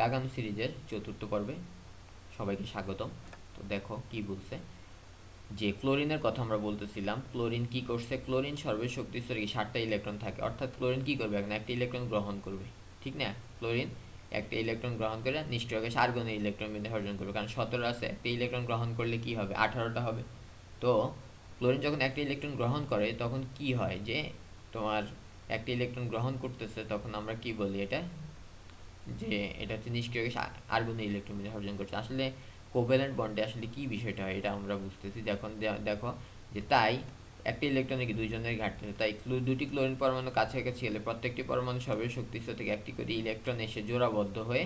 কাগানো সিরিজের চতুর্থ পর্বে সবাইকে স্বাগতম। তো দেখো কি বলছে। যে ক্লোরিনের কথা আমরা বলতেছিলাম, ক্লোরিন কি করছে? ক্লোরিন সর্বশক্তি স্তরে ষাটটা ইলেকট্রন থাকে। অর্থাৎ ক্লোরিন কি করবে? এখন একটা ইলেকট্রন গ্রহণ করবে। ঠিক না? ক্লোরিন একটা ইলেকট্রন গ্রহণ করে নিষ্ক্রিয় গ্যাস আর্গনের ইলেকট্রন বিন্যাস অর্জন করবে। কারণ সতেরো আছে, একটা ইলেকট্রন গ্রহণ করলে কি হবে? আঠারোটা হবে। তো ক্লোরিন যখন একটা ইলেকট্রন গ্রহণ করে, তখন কি হয় যে তোমার একটা ইলেকট্রন গ্রহণ করতেছে, তখন আমরা কি বলি এটা? যে এটা হচ্ছে নিষ্ক্রিয় গ্যাস আর্গনের ইলেকট্রন অর্জন করছে। আসলে কোভ্যালেন্ট বন্ডে আসলে কি বিষয়টা হয় এটা আমরা বুঝতেছি। যখন দেখো যে তাই একটা ইলেকট্রনে কি দুইজনের ঘাটতি। তাই দুটি ক্লোরিন পরমাণু কাছাকাছি হলে প্রত্যেকটি পরমাণু সর্বের শক্তিস্থ থেকে একটি করে ইলেকট্রন এসে জোড়াবদ্ধ হয়ে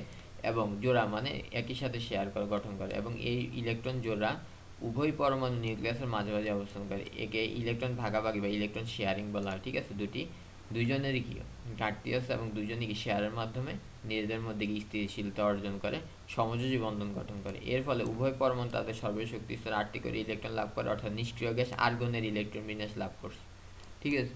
এবং জোড়া মানে একই সাথে শেয়ার করে, গঠন করে এবং এই ইলেকট্রন জোড়া উভয় পরমাণু নিউক্লিয়াসের মাঝামাঝি অবস্থান করে। একে ইলেকট্রন ভাগাভাগি বা ইলেকট্রন শেয়ারিং বলা হয়, ঠিক আছে? দুটি দুইজনেরই কি? ঘাটতি আছে এবং দুজনই কি শেয়ারের মাধ্যমে নিজেদের মধ্যে কি স্থিতিশীলতা অর্জন করে, সমযোজী বন্ধন গঠন করে? এর ফলে উভয় পরমাণু তাদের সর্বশক্তি স্তরে আটটি করে ইলেকট্রন লাভ করে, অর্থাৎ নিষ্ক্রিয় গ্যাস আর্গনের ইলেকট্রন বিন্যাস লাভ করছে। ঠিক আছে?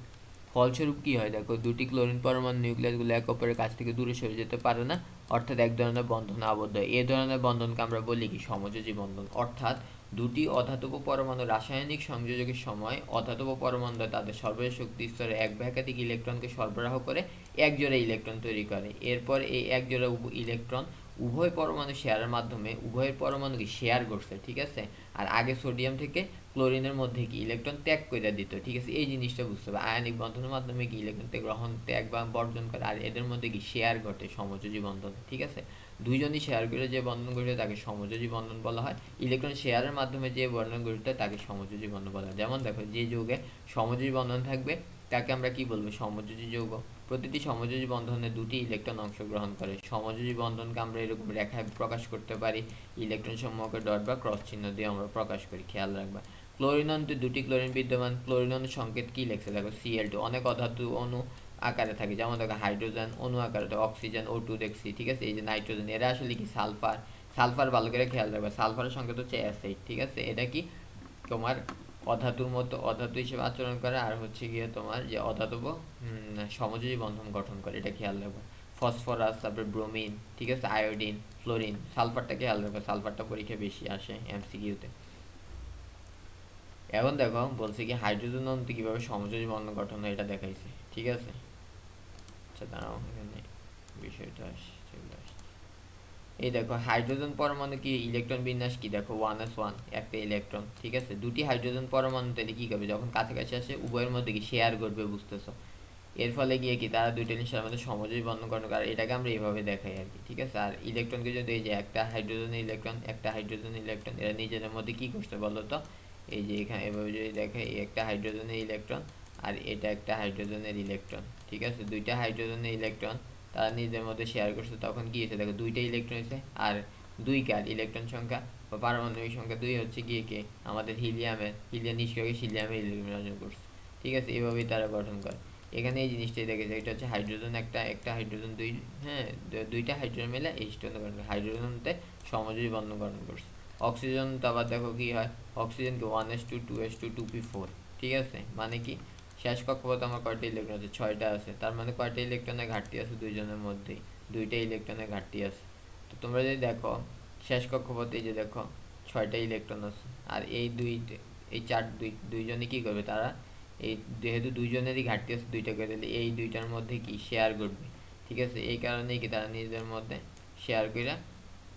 ফলস্বরূপ কি হয়? দেখো, দুটি ক্লোরিন পরমাণু নিউক্লিয়াসগুলো এক অপরের কাছ থেকে দূরে সরে যেতে পারে না, অর্থাৎ এক ধরনের বন্ধন আবদ্ধ এই ধরনের বন্ধনকে আমরা বলি কি? সমযোজী বন্ধন। অর্থাৎ দুটি অধাতব পরমাণু রাসায়নিক সংযোজকের সময় অধাতব পরমাণু তাদের সর্বশেষ শক্তি স্তরে এক বা একাধিক ইলেকট্রনকে সরবরাহ করে এক জোড়া ইলেকট্রন তৈরি করে। এরপর এই এক জোড়া ইলেকট্রন উভয় পরমাণু শেয়ারের মাধ্যমে উভয়ের পরমাণুকে শেয়ার করছে, ঠিক আছে? আর আগে সোডিয়াম থেকে ক্লোরিনের মধ্যে কি? ইলেকট্রন ত্যাগ করে দিত, ঠিক আছে? এই জিনিসটা বুঝতে হবে। আয়নিক বন্ধনের মাধ্যমে কি ইলেকট্রন ত্যাগ গ্রহণ, ত্যাগ বা বর্জন করে? আর এদের মধ্যে কি শেয়ার ঘটে? সমযোজী বন্ধন, ঠিক আছে? দুইজনই শেয়ার যে বন্ধন গঠিত তাকে সমযোজী বন্ধন বলা হয়। ইলেকট্রন শেয়ারের মাধ্যমে যে বন্ধন গঠিত তাকে সমযোজী বন্ধন বলা হয়। যেমন দেখো, যে যৌগে সমযোজী বন্ধন থাকবে, তাকে আমরা কি বলব? সমযোজী যৌগ। প্রতিটি সমযোজী বন্ধনে দুটি ইলেকট্রন অংশগ্রহণ করে। সমযোজী বন্ধনকে আমরা এরকম রেখায় প্রকাশ করতে পারি। ইলেকট্রন সমূহকে ডট বা ক্রস চিহ্ন দিয়ে আমরা প্রকাশ করি। খেয়াল রাখবা। ক্লোরিন অণুতে দুটি ক্লোরিন বিদ্যমান। ক্লোরিনন সংকেত কি লেখছে? দেখো সিএল টু অনেক অধাতু অণু আকারে থাকে। যেমন দেখো হাইড্রোজেন অণু আকারে থাকে, অক্সিজেন ও টু দেখছি, ঠিক আছে? এই যে নাইট্রোজেন, এরা আসলে কি সালফার? সালফার ভালো করে খেয়াল রাখবা। সালফারের সংকেত হচ্ছে অ্যাসিড ঠিক আছে? এটা কি তোমার অধাতুর মতো, অধাতু হিসেবে আচরণ করে, আর হচ্ছে গিয়ে তোমার যে অধাতব সমযোজী বন্ধন গঠন করে, এটা খেয়াল রাখবে। ফসফরাস, তারপরে ব্রোমিন, ঠিক আছে? আয়োডিন, ফ্লোরিন, সালফারটা খেয়াল রাখবে। সালফারটা পরীক্ষা বেশি আসে এমসিকিউতে। এখন দেখো, বলছে কি হাইড্রোজেন অণুতে কীভাবে সমযোজী বন্ধন গঠন হয়, এটা দেখাইছে, ঠিক আছে? আচ্ছা দাঁড়াও, এখানে বিষয়টা এই দেখো, হাইড্রোজেন পরমাণু কি? ইলেকট্রন বিন্যাস কি? দেখো ওয়ান এস ওয়ান একটা ইলেকট্রন, ঠিক আছে? দুটি হাইড্রোজেন পরমাণু তাহলে কি করবে? যখন কাছাকাছি আসে, উভয়ের মধ্যে কি শেয়ার করবে বুঝতেছো? এর ফলে গিয়ে কি? তারা দুইটা জিনিসের মধ্যে বন্ধন গঠন করে এটাকে আমরা এইভাবে দেখাই আর কি, ঠিক আছে? আর ইলেকট্রনকে যদি এই যে একটা হাইড্রোজেন ইলেকট্রন, একটা হাইড্রোজেন ইলেকট্রন, এরা নিজেদের মধ্যে কি করছে বলো তো এই যে এখানে এভাবে যদি দেখে একটা হাইড্রোজেনের ইলেকট্রন আর এটা একটা হাইড্রোজেনের ইলেকট্রন ঠিক আছে? দুইটা হাইড্রোজেনের ইলেকট্রন তারা নিজেদের মধ্যে শেয়ার করছে, তখন কি হয়েছে? দেখো, দুইটা ইলেকট্রন হয়েছে আর দুই কার ইলেকট্রন সংখ্যা বা পারমাণবিক সংখ্যা দুই হচ্ছে গিয়ে কে? আমাদের হিলিয়ামের হিলিয়াম নিষ্ক্রিয় হিলিয়ামের ইলেকট্রন করছে, ঠিক আছে? এইভাবেই তারা গঠন করে। এখানে এই জিনিসটাই দেখেছে এটা হচ্ছে হাইড্রোজেন একটা একটা হাইড্রোজেন দুই হ্যাঁ দুইটা হাইড্রোজেন মিলে এই স্টোন গঠন করে। হাইড্রোজেনতে সমযোজী বন্ধন গঠন করছে। অক্সিজেন তো আবার দেখো কি হয়? অক্সিজেনকে one S two two S two two P four ঠিক আছে? মানে কি? শেষ কক্ষপথে আমার কয়টা ইলেকট্রন আছে? ছয়টা আছে। তার মানে কয়টা ইলেকট্রনের ঘাটতি আছে দুইজনের মধ্যেই? দুইটা ইলেকট্রনের ঘাটতি আছে। তো তোমরা যদি দেখো, শেষ কক্ষপথে এই যে দেখো, ছয়টা ইলেকট্রন আছে। আর এই দুই এই চার দুই, দুইজনে কি করবে তারা? এই যেহেতু দুইজনেরই ঘাটতি আছে দুইটা করে দিলে এই দুইটার মধ্যে কি? শেয়ার করবে। ঠিক আছে? এই কারণেই কি তারা নিজেদের মধ্যে শেয়ার করে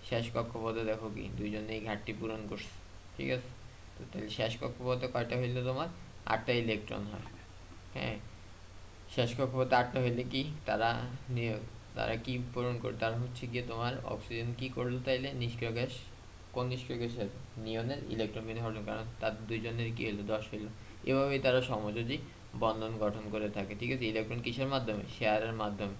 শেষ কক্ষপথে দেখো কি দুইজনে এই ঘাটতি পূরণ করছে। ঠিক আছে? তো তাহলে শেষ কক্ষপথে কয়টা হইল তোমার? আটটা ইলেকট্রন হয়। হ্যাঁ শেষ কক্ষপথে আটটা হইলে কি তারা নিয়ে- তারা কি পূরণ করে তারা হচ্ছে গিয়ে তোমার অক্সিজেন কি করল তাইলে? নিষ্ক্রিয় গ্যাস। কোন নিষ্ক্রিয় গ্যাসের? নিয়নের ইলেকট্রন বিনে হলো, কারণ তার দুইজনের কি হলো দশ হইল। এভাবেই তারা সমযোজী বন্ধন গঠন করে থাকে, ঠিক আছে? ইলেকট্রন কিসের মাধ্যমে? শেয়ারের মাধ্যমে।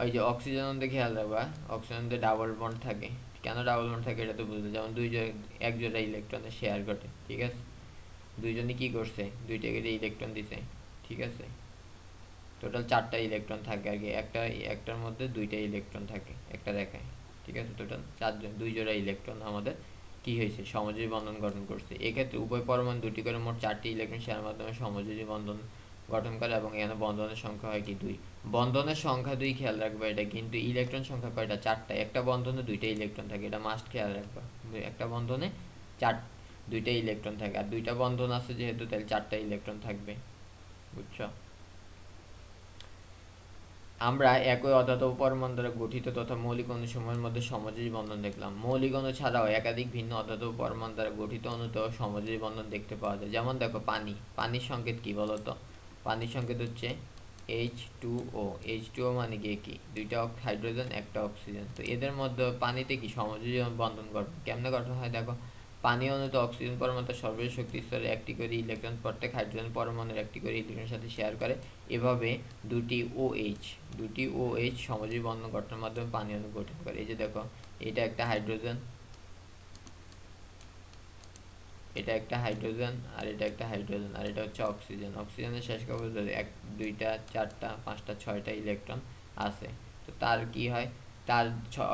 ওই যে অক্সিজেন অন্তে খেয়াল রাখবা অক্সিজেনতে ডাবল বন্ড থাকে। কেন ডাবল বন্ড থাকে এটা তো বুঝতে যেমন দুই এক জোড়া ইলেকট্রনের শেয়ার ঘটে, ঠিক আছে? দুইজনে কি করছে? দুইটা করে ইলেকট্রন দিছে। ঠিক আছে? টোটাল চারটা ইলেকট্রন থাকে আর কি। একটা, একটার মধ্যে দুইটা ইলেকট্রন থাকে, একটা দেখায়। ঠিক আছে? টোটাল চারজন, দুই জোড়া ইলেকট্রন আমাদের কি হয়েছে? সমযোজী বন্ধন গঠন করছে। এক্ষেত্রে উভয় পরমাণু দুটি করে মোট চারটি ইলেকট্রন শেয়ার মাধ্যমে সমযোজী বন্ধন গঠন করে এবং এখানে বন্ধনের সংখ্যা হয় কি? দুই। বন্ধনের সংখ্যা দুই, খেয়াল রাখবে এটা, কিন্তু ইলেকট্রন সংখ্যা কয়টা? চারটা। একটা বন্ধনে দুইটা ইলেকট্রন থাকে, এটা মাস্ট খেয়াল রাখবে। একটা বন্ধনে চার, দুইটা ইলেকট্রন থাকে। আর দুইটা বন্ধন আছে যেহেতু, তাহলে চারটা ইলেকট্রন থাকবে। বুঝছ? আমরা একই অধাতব পরমাণু দ্বারা গঠিত তথা মৌলিক অণুসমূহের মধ্যে সমযোজী বন্ধন দেখলাম। মৌলিক অণু ছাড়াও একাধিক ভিন্ন অধাতব পরমাণু দ্বারা গঠিত অণুতেও সমযোজী বন্ধন দেখতে পাওয়া যায়। যেমন দেখো, পানি। পানির সংকেত কি বলতো পানির সংকেত হচ্ছে H two O H two O মানে কি কি? দুইটা হাইড্রোজেন, একটা অক্সিজেন। তো এদের মধ্যে পানিতে কি সমযোজী বন্ধন গঠন কেমনে গঠন হয় দেখো? পানি অণুতে অক্সিজেন পরমাণু তার সর্বোচ্চ শক্তি স্তরে একটি করে ইলেকট্রন প্রত্যেক হাইড্রোজেন পরমাণুর একটি করে ইলেকট্রনের সাথে শেয়ার করে। এভাবে দুটি OH দুটি OH সমযোজী বন্ধন গঠনের মাধ্যমে পানি অণু গঠন করে। এই যে দেখো, এটা একটা হাইড্রোজেন এটা একটা হাইড্রোজেন আর এটা একটা হাইড্রোজেন আর এটা হচ্ছে অক্সিজেন অক্সিজেনের শেষ কবজ এক, দুইটা, চারটা, পাঁচটা, ছয়টা ইলেকট্রন আছে। তো তার কি হয়? তার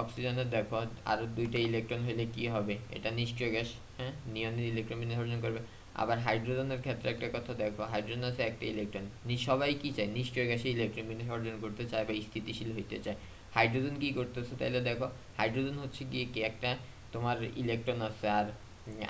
অক্সিজেনের দেখো আরও দুইটা ইলেকট্রন হলে কি হবে? এটা নিষ্ক্রিয় গ্যাস হ্যাঁ? নিয়নের ইলেকট্রন বিন্যাস করবে। আবার হাইড্রোজেনের ক্ষেত্রে একটা কথা দেখো হাইড্রোজেন আছে একটা ইলেকট্রন সবাই কি চায়? নিষ্ক্রিয় গ্যাসে ইলেকট্রন বিন্যাস অর্জন করতে চায় বা স্থিতিশীল হইতে চায়। হাইড্রোজেন কি করতেছে তাইলে দেখো হাইড্রোজেন হচ্ছে গিয়ে কি একটা তোমার ইলেকট্রন আছে, আর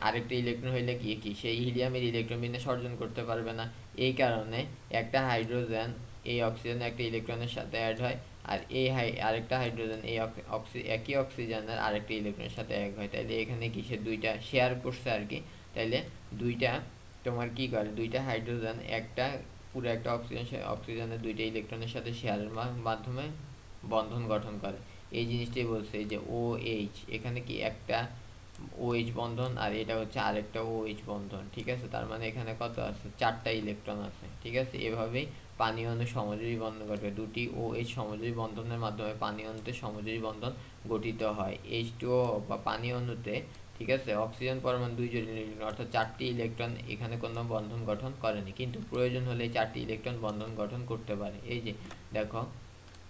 আরেকটা ইলেকট্রন হইলে কি কি? সেই হিলিয়ামের ইলেকট্রন বিন্যাস অর্জন করতে পারবে না। এই কারণে একটা হাইড্রোজেন এই অক্সিজেন একটা ইলেকট্রনের সাথে অ্যাড হয়। আর এই হাই, আরেকটা হাইড্রোজেন এই অক্সি একই অক্সিজেনের আরেকটা ইলেকট্রনের সাথে এক হয়। তাইলে এখানে কি সে দুইটা শেয়ার করছে আর কি? তাইলে দুইটা তোমার কি করে? দুইটা হাইড্রোজেন একটা পুরো একটা অক্সিজেন অক্সিজেনের দুইটা ইলেকট্রনের সাথে শেয়ারের মাধ্যমে বন্ধন গঠন করে। এই জিনিসটাই বলছে যে ও এইচ এখানে কি একটা ওএইচ বন্ধন আর এটা হচ্ছে আরেকটা ওএইচ বন্ধন, ঠিক আছে? তার মানে এখানে কত আছে? চারটা ইলেকট্রন আছে, ঠিক আছে? এভাবেই পানি অণু সমযোজী বন্ধন ঘটে দুটি ও এইচ সমযোজী বন্ধনের মাধ্যমে পানি অণুতে সমযোজী বন্ধন গঠিত হয়। এইচ টু বা পানি অণুতে, ঠিক আছে, অক্সিজেন পরমাণু দুই জোড়ি ইলেকট্রন অর্থাৎ চারটি ইলেকট্রন এখানে কোনো বন্ধন গঠন করেনি। কিন্তু প্রয়োজন হলে চারটি ইলেকট্রন বন্ধন গঠন করতে পারে। এই যে, দেখো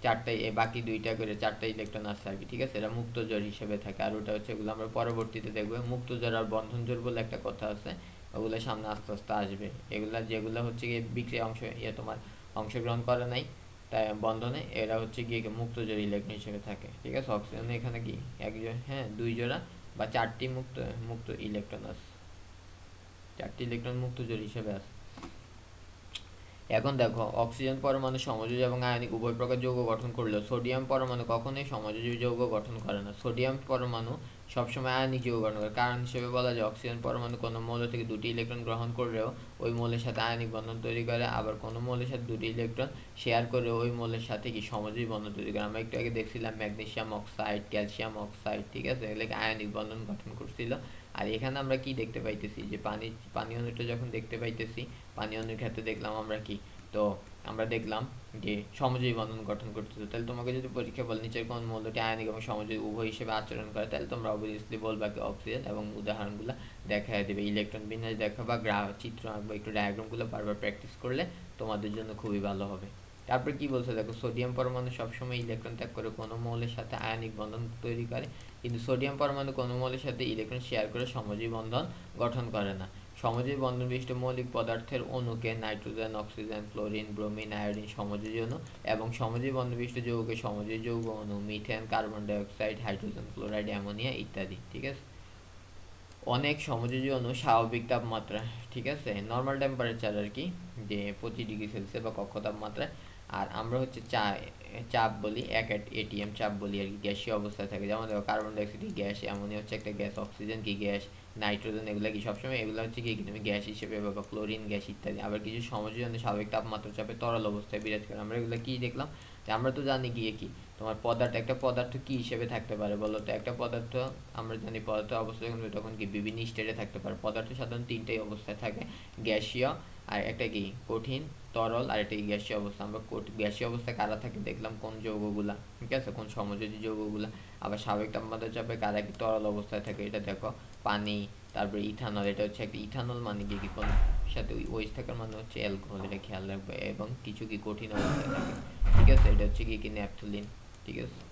চারটাই বাকি দুইটা করে চারটা ইলেকট্রন আছে আর কি, ঠিক আছে এটা মুক্ত জোর হিসেবে থাকে। আর ওটা হচ্ছে এগুলো আমরা পরবর্তীতে দেখব। মুক্ত জোর আর বন্ধন জোর বলে একটা কথা আছে, ওগুলো সামনে আস্তে আস্তে আসবে। এগুলা যেগুলো হচ্ছে বিক্রিয়া অংশ ইয়ে তোমার অংশগ্রহণ করে নাই, তাই বন্ধনে এরা হচ্ছে গিয়ে মুক্ত জোড়া ইলেকট্রন হিসেবে থাকে, ঠিক আছে? অক্সিজেন এখানে কি? এক হ্যাঁ দুই জোড়া বা চারটি মুক্ত মুক্ত ইলেকট্রন আছে চারটি ইলেকট্রন মুক্ত জোড় হিসেবে আছে। এখন দেখো অক্সিজেন পরমাণু সমযোজী এবং আয়নিক উভয় প্রকার যৌগ গঠন করলেও সোডিয়াম পরমাণু কখনোই সমযোজী যৌগ গঠন করে না। সোডিয়াম পরমাণু সবসময় আয়নিক যৌগ গঠন করে কারণ হিসেবে বলা যায়, অক্সিজেন পরমাণু কোনো মৌল থেকে দুটি ইলেকট্রন গ্রহণ করলেও ওই মৌলের সাথে আয়নিক বন্ধন তৈরি করে, আবার কোনো মৌলের সাথে দুটি ইলেকট্রন শেয়ার করে ওই মৌলের সাথে কি সমযোজী বন্ধন তৈরি করে। আমরা একটু আগে দেখছিলাম ম্যাগনেসিয়াম অক্সাইড, ক্যালসিয়াম অক্সাইড, ঠিক আছে? এগুলোকে আয়নিক বন্ধন গঠন করছিল? আর এখানে আমরা কি দেখতে পাইতেছি? যে পানি পানি অণুটা যখন দেখতে পাইতেছি, পানি অণুর ক্ষেত্রে দেখলাম আমরা কি? তো আমরা দেখলাম যে সমযোজী বন্ধন গঠন করতেছে তাহলে তোমাকে যদি পরীক্ষা বলে, নিচের কোন মৌলটি আয়নিক এবং সমযোজী উভয় হিসেবে আচরণ করে, তাহলে তোমরা অবভিয়াসলি বলবা কি অক্সিজেন এবং উদাহরণগুলো দেখা দেবে। ইলেকট্রন বিন্যাস দেখা বা গ্রাহ চিত্র আঁকবা, একটু ডায়াগ্রামগুলো বারবার প্র্যাকটিস করলে তোমাদের জন্য খুবই ভালো হবে। তারপর কি বলছে দেখো সোডিয়াম পরমাণু সবসময় ইলেকট্রন ত্যাগ করে কোনো মৌলের সাথে আয়নিক বন্ধন তৈরি করে, কিন্তু সোডিয়াম পরমাণু কোনো মৌলের সাথে ইলেকট্রন শেয়ার করে সমযোজী বন্ধন গঠন করে না। সমযোজী বন্ধন বিশিষ্ট মৌলিক পদার্থের অণুকে nitrogen, oxygen fluorine bromine, iodine সমযোজী অণু এবং সমযোজী বন্ধন বিশিষ্ট যৌগকে সমযোজী যৌগ অণু, methane, carbon dioxide, hydrogen fluoride ammonia ইত্যাদি, ঠিক আছে? অনেক সমযোজী অণু স্বাভাবিক তাপমাত্রা, ঠিক আছে? নর্মাল টেম্পারেচার আর কি, যে পঁচিশ ডিগ্রি সেলসিয়াস বা কক্ষ তাপমাত্রায়। আর আমরা হচ্ছে চা চাপ বলি, এক এটিএম চাপ বলি আর কি, গ্যাসীয় অবস্থায় থাকে। যেমন দেখো কার্বন ডাইঅক্সাইড গ্যাস এমনই হচ্ছে একটা গ্যাস, অক্সিজেন কি গ্যাস? নাইট্রোজেন এগুলো কি সবসময়? এগুলো হচ্ছে কি তুমি গ্যাস হিসেবে বা ক্লোরিন গ্যাস ইত্যাদি। আবার কিছু সমযোজনে স্বাভাবিক তাপমাত্রা চাপে তরল অবস্থায় বিরাজ করে। আমরা এগুলো কি দেখলাম? যে আমরা তো জানি গিয়ে কি তোমার পদার্থ একটা পদার্থ কী হিসেবে থাকতে পারে বলো তো? একটা পদার্থ আমরা জানি পদার্থ অবস্থা যখন তখন কি? বিভিন্ন স্টেটে থাকতে পারে। পদার্থ সাধারণত তিনটাই অবস্থায় থাকে। গ্যাসীয় আর একটা কি, কঠিন, তরল, আর একটা গ্যাসীয় অবস্থা। আমরা গ্যাসীয় অবস্থায় কারা থাকে দেখলাম কোন যৌগগুলা, ঠিক আছে? কোন সমযোজী যৌগগুলা। আবার স্বাভাবিক তাপমাত্রা চাপে কারা কি তরল অবস্থায় থাকে এটা দেখো। পানি, তারপরে ইথানল, এটা হচ্ছে একটা ইথানল মানে কি কোন সাথে ওই ওয়েস থাকার মানে হচ্ছে অ্যালকোহল এটা খেয়াল রাখবে। এবং কিছু কি কঠিন অবস্থায় থাকে, ঠিক আছে? এটা হচ্ছে কি কি ন্যাপথলিন, ঠিক আছে?